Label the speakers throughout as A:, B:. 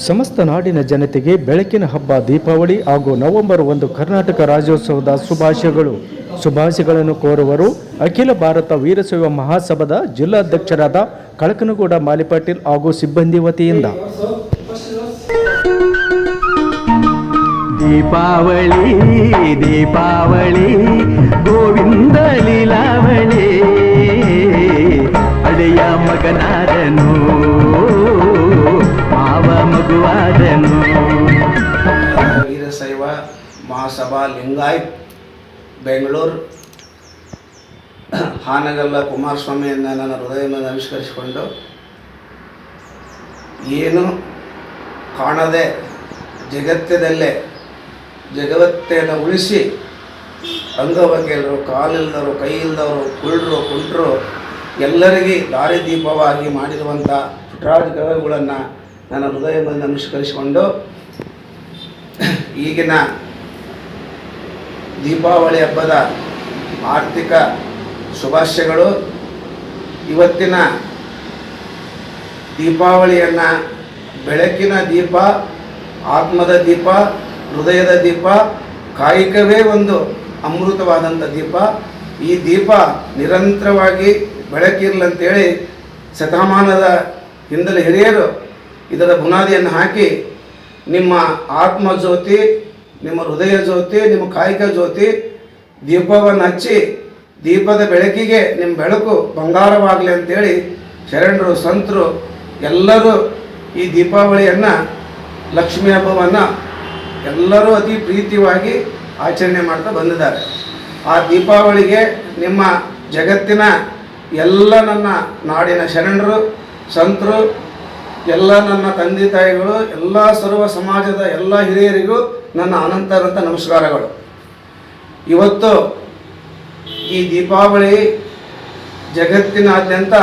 A: ಸಮಸ್ತ ನಾಡಿನ ಜನತೆಗೆ ಬೆಳಕಿನ ಹಬ್ಬ, ದೀಪಾವಳಿ ಹಾಗೂ ನವೆಂಬರ್ ಒಂದು ಕರ್ನಾಟಕ ರಾಜ್ಯೋತ್ಸವದ ಶುಭಾಶಯಗಳು. ಶುಭಾಶಯಗಳನ್ನು ಕೋರುವರು ಅಖಿಲ ಭಾರತ ವೀರಶೈವ ಮಹಾಸಭಾದ ಜಿಲ್ಲಾಧ್ಯಕ್ಷರಾದ ಕಳಕನಗೌಡ ಮಾಲಿಪಾಟೀಲ್ ಹಾಗೂ ಸಿಬ್ಬಂದಿ ವತಿಯಿಂದ.
B: ದೀಪಾವಳಿ ದೀಪಾವಳಿ, ಗೋವಿಂದ ಲೀಲಾವಳಿ. ಅಡೆಯ ಮಗನಾದನು
C: ಮಹಾಸಭಾ ಲಿಂಗಾಯತ್, ಬೆಂಗಳೂರು. ಹಾನಗಲ್ಲ ಕುಮಾರಸ್ವಾಮಿಯನ್ನು ನನ್ನ ಹೃದಯವನ್ನು ನಮಸ್ಕರಿಸಿಕೊಂಡು, ಏನು ಕಾಣದೆ ಜಗತ್ತದಲ್ಲೇ ಜಗವತ್ತೆಯನ್ನು ಉಳಿಸಿ, ಅಂಗವೈಕಲ್ಯರು, ಕಾಲಿಲ್ಲದವರು ಕೈ ಇಲ್ಲದವರು ಕುಳ್ಳರು ಕುಂಟರು, ಎಲ್ಲರಿಗೆ ದಾರಿದೀಪವಾಗಿ ಮಾಡಿರುವಂಥ ಪುಟ್ರಾಜ್ ಗವಿಗಳನ್ನು ನನ್ನ ಹೃದಯವನ್ನು ನಮಸ್ಕರಿಸಿಕೊಂಡು, ಈಗಿನ ದೀಪಾವಳಿ ಹಬ್ಬದ ಆರ್ಥಿಕ ಶುಭಾಶಯಗಳು. ಇವತ್ತಿನ ದೀಪಾವಳಿಯನ್ನು ಬೆಳಕಿನ ದೀಪ, ಆತ್ಮದ ದೀಪ, ಹೃದಯದ ದೀಪ, ಕಾಯಿಕವೇ ಒಂದು ಅಮೃತವಾದಂಥ ದೀಪ. ಈ ದೀಪ ನಿರಂತರವಾಗಿ ಬೆಳಕಿರ್ಲಂತೇಳಿ ಶತಮಾನದ ಹಿಂದಲ ಹಿರಿಯರು ಇದರ ಬುನಾದಿಯನ್ನು ಹಾಕಿ ನಿಮ್ಮ ಆತ್ಮ ಜ್ಯೋತಿ ನಿಮ್ಮ ಹೃದಯ ಜ್ಯೋತಿ, ನಿಮ್ಮ ಕಾಯಿಕ ಜ್ಯೋತಿ, ದೀಪವನ್ನು ಹಚ್ಚಿ, ದೀಪದ ಬೆಳಕಿಗೆ ನಿಮ್ಮ ಬೆಳಕು ಬಂಗಾರವಾಗಲಿ ಅಂತೇಳಿ ಶರಣರು, ಸಂತರು, ಎಲ್ಲರೂ ಈ ದೀಪಾವಳಿಯನ್ನು, ಲಕ್ಷ್ಮೀ ಹಬ್ಬವನ್ನು ಎಲ್ಲರೂ ಅತಿ ಪ್ರೀತಿಯಾಗಿ ಆಚರಣೆ ಮಾಡ್ತಾ ಬಂದಿದ್ದಾರೆ. ಆ ದೀಪಾವಳಿಗೆ ನಿಮ್ಮ ಜಗತ್ತಿನ ಎಲ್ಲ ನನ್ನ ನಾಡಿನ ಶರಣರು, ಸಂತರು ಎಲ್ಲ ನನ್ನ ತಂದೆ ತಾಯಿಗಳು, ಎಲ್ಲ ಸರ್ವ ಸಮಾಜದ ಎಲ್ಲ ಹಿರಿಯರಿಗೂ ನನ್ನ ಅನಂತರಂತ ನಮಸ್ಕಾರಗಳು. ಇವತ್ತು ಈ ದೀಪಾವಳಿ ಜಗತ್ತಿನಾದ್ಯಂತ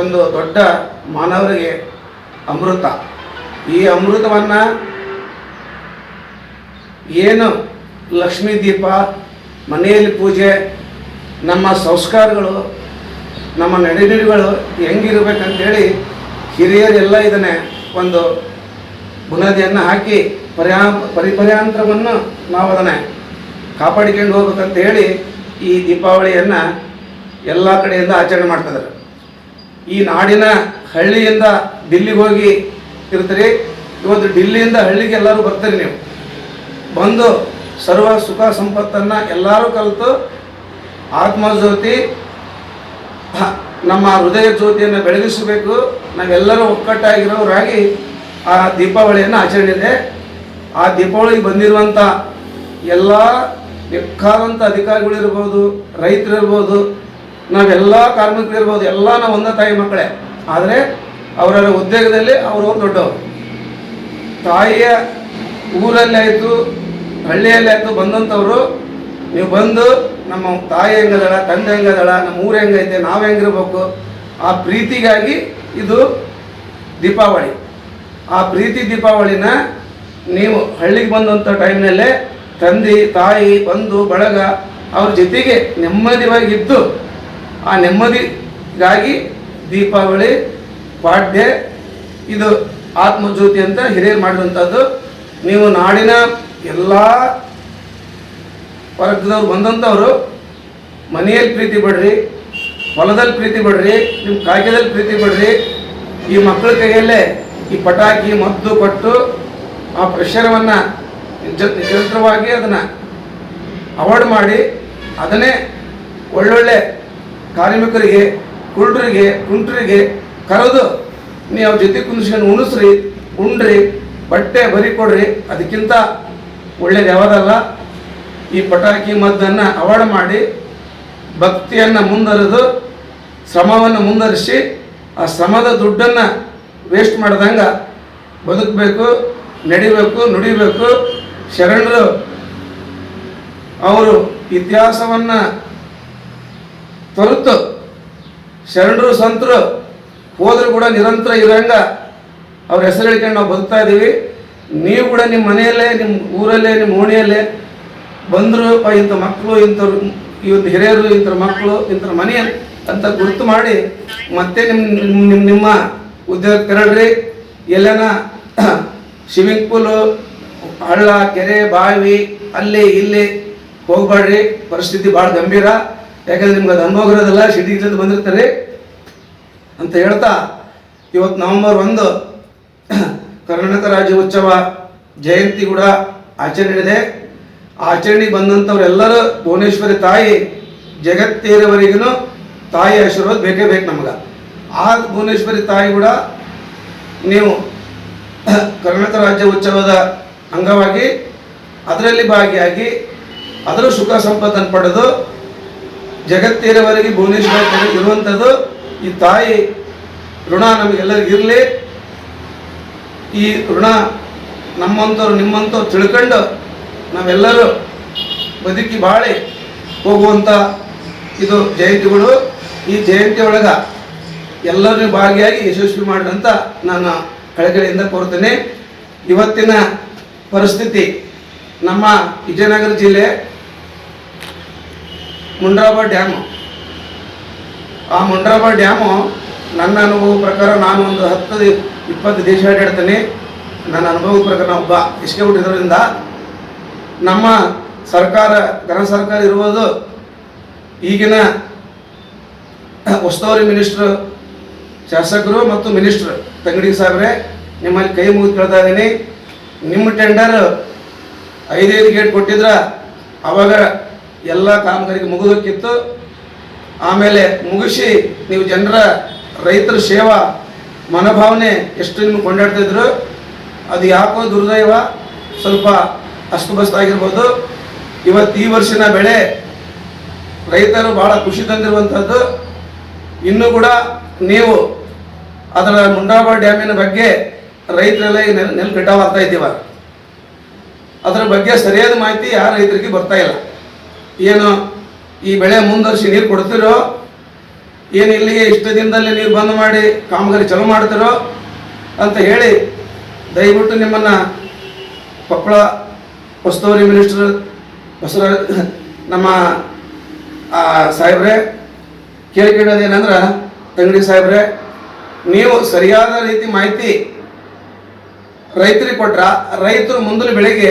C: ಒಂದು ದೊಡ್ಡ ಮಾನವರಿಗೆ ಅಮೃತ. ಈ ಅಮೃತವನ್ನು ಏನು ಲಕ್ಷ್ಮೀ ದೀಪ, ಮನೆಯಲ್ಲಿ ಪೂಜೆ, ನಮ್ಮ ಸಂಸ್ಕಾರಗಳು, ನಮ್ಮ ನಡೆನುಡಿಗಳು ಹೆಂಗಿರ್ಬೇಕಂತೇಳಿ ಹಿರಿಯರೆಲ್ಲ ಇದನ್ನೇ ಒಂದು ಬುನಾದಿಯನ್ನು ಹಾಕಿ ಪರ್ಯಾ ಪರಿಪರ್ಯಾಂತರವನ್ನು ನಾವು ಅದನ್ನು ಕಾಪಾಡಿಕೊಂಡು ಹೋಗ್ಬೇಕಂತ ಹೇಳಿ ಈ ದೀಪಾವಳಿಯನ್ನು ಎಲ್ಲ ಕಡೆಯಿಂದ ಆಚರಣೆ ಮಾಡ್ತಿದ್ದಾರೆ. ಈ ನಾಡಿನ ಹಳ್ಳಿಯಿಂದ ದಿಲ್ಲಿಗೆ ಹೋಗಿ ಇರ್ತೀರಿ, ಇವತ್ತು ಡಿಲ್ಲಿಯಿಂದ ಹಳ್ಳಿಗೆ ಎಲ್ಲರೂ ಬರ್ತೀರಿ ನೀವು. ಬಂದು ಸರ್ವ ಸುಖ ಸಂಪತ್ತನ್ನು ಎಲ್ಲರೂ ಕಲಿತು ಆತ್ಮಜ್ಯೋತಿ ನಮ್ಮ ಹೃದಯ ಜ್ಯೋತಿಯನ್ನು ಬೆಳಗಿಸಬೇಕು. ನಾವೆಲ್ಲರೂ ಒಕ್ಕಟ್ಟಾಗಿರೋರಾಗಿ ಆ ದೀಪಾವಳಿಯನ್ನು ಆಚರಣೆ ಆ ದೀಪಾವಳಿಗೆ ಬಂದಿರುವಂಥ ಎಲ್ಲ ಬೇಕಾದಂಥ ಅಧಿಕಾರಿಗಳಿರ್ಬೋದು, ರೈತರಿರ್ಬೋದು, ನಾವೆಲ್ಲ ಕಾರ್ಮಿಕರಿರ್ಬೋದು, ಎಲ್ಲ ನಾವು ಒಂದೇ ತಾಯಿ ಮಕ್ಕಳೇ. ಆದರೆ ಅವರವರ ಉದ್ಯೋಗದಲ್ಲಿ ಅವರು ದೊಡ್ಡವರು. ತಾಯಿಯ ಊರಲ್ಲಿ ಆಯಿತು, ಹಳ್ಳಿಯಲ್ಲಿ ಆಯಿತು ಬಂದಂಥವರು, ನೀವು ಬಂದು ನಮ್ಮ ತಾಯಿ ಹೆಂಗದಳ, ತಂದೆ ಹೆಂಗದಳ, ನಮ್ಮ ಊರು ಹೆಂಗೈತೆ, ನಾವು ಹೆಂಗಿರ್ಬೇಕು, ಆ ಪ್ರೀತಿಗಾಗಿ ಇದು ದೀಪಾವಳಿ. ಆ ಪ್ರೀತಿ ದೀಪಾವಳಿನ ನೀವು ಹಳ್ಳಿಗೆ ಬಂದಂಥ ಟೈಮ್ನಲ್ಲೇ ತಂದೆ, ತಾಯಿ, ಬಂಧು, ಬಳಗ ಅವ್ರ ಜೊತೆಗೆ ನೆಮ್ಮದಿಯಾಗಿದ್ದು ಆ ನೆಮ್ಮದಿಗಾಗಿ ದೀಪಾವಳಿ ಪಾಡ್ಯ. ಇದು ಆತ್ಮಜ್ಯೋತಿ ಅಂತ ಹಿರಿಯರು ಮಾಡಿದಂಥದ್ದು ನೀವು ನಾಡಿನ ಎಲ್ಲ ವರ್ಗದವ್ರು ಬಂದಂಥವ್ರು ಮನೆಯಲ್ಲಿ ಪ್ರೀತಿ ಬಿಡ್ರಿ ಹೊಲದಲ್ಲಿ ಪ್ರೀತಿ ಬಿಡ್ರಿ ನಿಮ್ಮ ಕಾಯ್ಕೆದಲ್ಲಿ ಪ್ರೀತಿ ಬಿಡ್ರಿ ಈ ಮಕ್ಕಳ ಕೈಯಲ್ಲೇ ಈ ಪಟಾಕಿ, ಮದ್ದು ಕೊಟ್ಟು ಆ ಪ್ರೆಷರವನ್ನು ನಿರಂತರವಾಗಿ ಅದನ್ನು ಅವಾಯ್ಡ್ ಮಾಡಿ, ಅದನ್ನೇ ಒಳ್ಳೊಳ್ಳೆ ಕಾರ್ಮಿಕರಿಗೆ, ಕುರುಡರಿಗೆ, ಕುಂಟರಿಗೆ ಕರೆದು ನೀವು ಜೊತೆ ಕುಂದಿಸ್ಕೊಂಡು ಉಣಿಸ್ರಿ ಉಂಡ್ರಿ ಬಟ್ಟೆ ಬರಿ ಕೊಡ್ರಿ, ಅದಕ್ಕಿಂತ ಒಳ್ಳೇದು ಯಾವುದಲ್ಲ ಈ ಪಟಾಕಿ ಮದ್ದನ್ನು ಅವಾರ್ಡ್ ಮಾಡಿ ಭಕ್ತಿಯನ್ನು ಮುಂದರೆದು ಶ್ರಮವನ್ನು ಮುಂದರಿಸಿ ಆ ಶ್ರಮದ ದುಡ್ಡನ್ನು ವೇಸ್ಟ್ ಮಾಡ್ದಂಗೆ ಬದುಕಬೇಕು, ನಡಿಬೇಕು, ನುಡಿಬೇಕು. ಶರಣರು, ಅವರು ಇತಿಹಾಸವನ್ನು ತೊರೆತು ಶರಣರು ಸಂತರು ಹೋದರೂ ಕೂಡ ನಿರಂತರ ಇರಂಗ ಅವ್ರ ಹೆಸರು ಹೇಳ್ಕೊಂಡು ನಾವು ಬದುಕ್ತಾ ಇದ್ದೀವಿ ನೀವು ಕೂಡ ನಿಮ್ಮ ಮನೆಯಲ್ಲೇ, ನಿಮ್ಮ ಊರಲ್ಲೇ, ನಿಮ್ಮ ಓಣಿಯಲ್ಲೇ ಬಂದರು ಇಂಥ ಮಕ್ಕಳು, ಇಂಥವ್ರು, ಇವತ್ತು ಹಿರಿಯರು ಇಂಥ ಮಕ್ಕಳು ಇಂಥ ಮನೆ ಅಂತ ಗುರುತು ಮಾಡಿ ಮತ್ತೆ ನಿಮ್ಮ ನಿಮ್ಮ ನಿಮ್ಮ ಉದ್ಯೋಗ ತೆರಳ್ರಿ. ಎಲ್ಲನ ಸ್ವಿಮ್ಮಿಂಗ್ ಪೂಲು ಹಳ್ಳ, ಕೆರೆ, ಬಾವಿ, ಅಲ್ಲಿ, ಇಲ್ಲಿ ಹೋಗ್ಬೇಡ್ರಿ. ಪರಿಸ್ಥಿತಿ ಭಾಳ ಗಂಭೀರ. ಯಾಕಂದ್ರೆ ನಿಮ್ಗೆ ಅದು ಅನುಭವ ಇರೋದಿಲ್ಲ ಸಿಟಿಗಳಿಂದ ಬಂದಿರ್ತಾರೆ. ಅಂತ ಹೇಳ್ತಾ, ಇವತ್ತು ನವೆಂಬರ್ ಒಂದು, ಕರ್ನಾಟಕ ರಾಜ್ಯ ಉತ್ಸವ ಜಯಂತಿ ಕೂಡ ಆಚರಣೆ ಇದೆ ಆಚರಣೆಗೆ ಬಂದಂಥವ್ರೆಲ್ಲರೂ ಭುವನೇಶ್ವರಿ ತಾಯಿ ಜಗತ್ತೇರವರೆಗೂ ತಾಯಿ ಆಶೀರ್ವಾದ ಬೇಕೇ ಬೇಕು ನಮ್ಗೆ. ಆ ಭುವನೇಶ್ವರಿ ತಾಯಿ ಕೂಡ ನೀವು ಕರ್ನಾಟಕ ರಾಜ್ಯ ಉತ್ಸವದ ಅಂಗವಾಗಿ ಅದರಲ್ಲಿ ಭಾಗಿಯಾಗಿ ಅದರ ಸುಖ ಸಂಪತ್ತನ್ನು ಪಡೆದು ಜಗತ್ತೇರವರೆಗೆ ಭುವನೇಶ್ವರಿ ಇರುವಂಥದ್ದು ಈ ತಾಯಿ ಋಣ ನಮಗೆಲ್ಲರಿಗೂ ಇರಲಿ. ಈ ಋಣ ನಮ್ಮಂಥವ್ರು ನಿಮ್ಮಂಥವ್ರು ತಿಳ್ಕೊಂಡು ನಾವೆಲ್ಲರೂ ಬದುಕಿ ಬಾಳಿ ಹೋಗುವಂಥ ಇದು ಜಯಂತಿಗಳು. ಈ ಜಯಂತಿ ಒಳಗೆ ಎಲ್ಲರೂ ಭಾಗಿಯಾಗಿ ಯಶಸ್ವಿ ಮಾಡಿದಂತ ನಾನು ಕಳಕಳಿಯಿಂದ ಕೋರ್ತೇನೆ ಇವತ್ತಿನ ಪರಿಸ್ಥಿತಿ ನಮ್ಮ ವಿಜಯನಗರ ಜಿಲ್ಲೆ ಮುಂಡ್ರಾಬ ಡ್ಯಾಮು. ಆ ಮುಂಡ್ರಾಬ ಡ್ಯಾಮು ನನ್ನ ಅನುಭವ ಪ್ರಕಾರ ನಾನು ಒಂದು ಹತ್ತು, ಇಪ್ಪತ್ತು ದೇಶ ಆಡಾಡ್ತೇನೆ ನನ್ನ ಅನುಭವದ ಪ್ರಕಾರ ಒಬ್ಬ ಇಸ್ಕೆ ಹುಟ್ಟಿದ್ರಿಂದ ನಮ್ಮ ಸರ್ಕಾರ ಘನ ಸರ್ಕಾರ ಇರುವುದು ಈಗಿನ ಉಸ್ತುವಾರಿ ಮಿನಿಸ್ಟ್ರು, ಶಾಸಕರು ಮತ್ತು ಮಿನಿಸ್ಟ್ರು. ತಂಗಡಿ ಸಾಹೇಬ್ರೆ, ನಿಮ್ಮಲ್ಲಿ ಕೈ ಮುಗಿದು ಕೇಳ್ತಾ ಇದ್ದೀನಿ. ನಿಮ್ಮ ಟೆಂಡರ್ ಐದೈದು ಗೇಟ್ ಕೊಟ್ಟಿದ್ರ ಅವಾಗ ಎಲ್ಲ ಕಾಮಗಾರಿಗೆ ಮುಗಿದೋಕ್ಕಿತ್ತು ಆಮೇಲೆ ಮುಗಿಸಿ ನೀವು ಜನರ ರೈತರ ಸೇವಾ ಮನೋಭಾವನೆ ಎಷ್ಟು ನಿಮ್ಗೆ ಕೊಂಡಾಡ್ತಿದ್ರು ಅದು ಯಾಕೋ ದುರ್ದೈವ. ಸ್ವಲ್ಪ ಅಸ್ತವ್ಯಸ್ತ ಆಗಿರ್ಬೋದು. ಇವತ್ತು ಈ ವರ್ಷನ ಬೆಳೆ ರೈತರು ಭಾಳ ಖುಷಿ ತಂದಿರುವಂಥದ್ದು ಇನ್ನೂ ಕೂಡ ನೀವು ಅದರ ಮುಂಡಾಬ ಡ್ಯಾಮಿನ ಬಗ್ಗೆ ರೈತರೆಲ್ಲ ಈಗ ನೆಲ್ ನೆಲ್ ಕಟಾವಾಗ್ತಾ ಇದ್ದೀವ. ಅದರ ಬಗ್ಗೆ ಸರಿಯಾದ ಮಾಹಿತಿ ಯಾವ ರೈತರಿಗೆ ಬರ್ತಾ ಇಲ್ಲ. ಏನು ಈ ಬೆಳೆ ಮುಂದುವರಿಸಿ ನೀರು ಕೊಡ್ತಿರೋ, ಏನು ಇಲ್ಲಿಗೆ ಇಷ್ಟು ದಿನದಲ್ಲಿ ನೀರು ಬಂದ್ ಮಾಡಿ ಕಾಮಗಾರಿ ಚಲೋ ಮಾಡ್ತಿರೋ ಅಂತ ಹೇಳಿ ದಯವಿಟ್ಟು ನಿಮ್ಮನ್ನು ಕೊಪ್ಪಳ ಉಸ್ತುವಾರಿ ಮಿನಿಸ್ಟರ್ ಹೊಸ ನಮ್ಮ ಸಾಹೇಬ್ರೆ ಕೇಳೋದೇನಂದ್ರೆ ತಂಗಡಿ ಸಾಹೇಬ್ರೆ, ನೀವು ಸರಿಯಾದ ರೀತಿ ಮಾಹಿತಿ ರೈತರಿಗೆ ಕೊಟ್ರ ರೈತರು ಮುಂದಿನ ಬೆಳೆಗೆ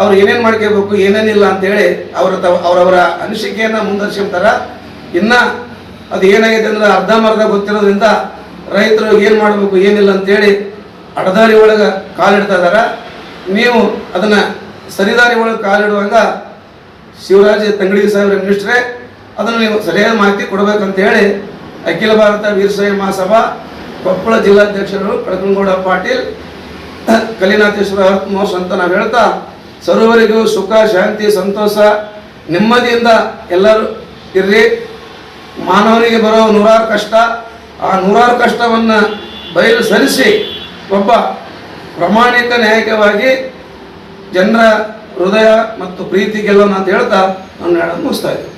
C: ಅವ್ರು ಏನೇನು ಮಾಡ್ಕೋಬೇಕು, ಏನೇನಿಲ್ಲ ಅಂತೇಳಿ ಅವ್ರ ತವ, ಅವರವರ ಅನಿಸಿಕೆಯನ್ನು ಮುಂದುವರ್ಸ್ಕೊಂತಾರ. ಇನ್ನು ಅದು ಏನಾಗಿದೆ ಅಂದ್ರೆ ಅರ್ಧಮರ್ಧ ಗೊತ್ತಿರೋದ್ರಿಂದ ರೈತರು ಏನು ಮಾಡಬೇಕು, ಏನಿಲ್ಲ ಅಂತೇಳಿ ಅಡದಾರಿ ಒಳಗೆ ಕಾಲಿಡ್ತಾ ಇದ್ದಾರೆ ನೀವು ಅದನ್ನ ಸರಿದಾರಿ ಒಳಗೆ ಕಾಲಿಡುವಾಗ ಶಿವರಾಜ ತಂಗಡಿ ಸಾಹೇಬ್ರ ಮಿನಿಸ್ಟ್ರೇ ಅದನ್ನು ನೀವು ಸರಿಯಾದ ಮಾಹಿತಿ ಕೊಡಬೇಕಂತ ಹೇಳಿ ಅಖಿಲ ಭಾರತ ವೀರಶೈವ ಮಹಾಸಭಾ ಕೊಪ್ಪಳ ಜಿಲ್ಲಾಧ್ಯಕ್ಷರು ಕಡಕನಗೌಡ ಪಾಟೀಲ್ ಕಲಿನಾಥೇಶ್ವರ ಹತ್ಮೋಸ್ ಮೋಸ್ ಅಂತ ನಾವು ಹೇಳ್ತಾ, ಸರ್ವರಿಗೂ ಸುಖ, ಶಾಂತಿ, ಸಂತೋಷ, ನೆಮ್ಮದಿಯಿಂದ ಎಲ್ಲರೂ ಇರ್ರಿ. ಮಾನವನಿಗೆ ಬರೋ ನೂರಾರು ಕಷ್ಟ, ಆ ನೂರಾರು ಕಷ್ಟವನ್ನು ಬಯಲು ಸರಿಸಿ, ಒಬ್ಬ ಪ್ರಾಮಾಣಿಕ ನ್ಯಾಯಕವಾಗಿ ಜನರ ಹೃದಯ ಮತ್ತು ಪ್ರೀತಿ ಗೆಲ್ಲೋಣ ಅಂತ ಹೇಳ್ತಾ ನಾನು ಮುಗಿಸ್ತಾ ಇದ್ದೀನಿ.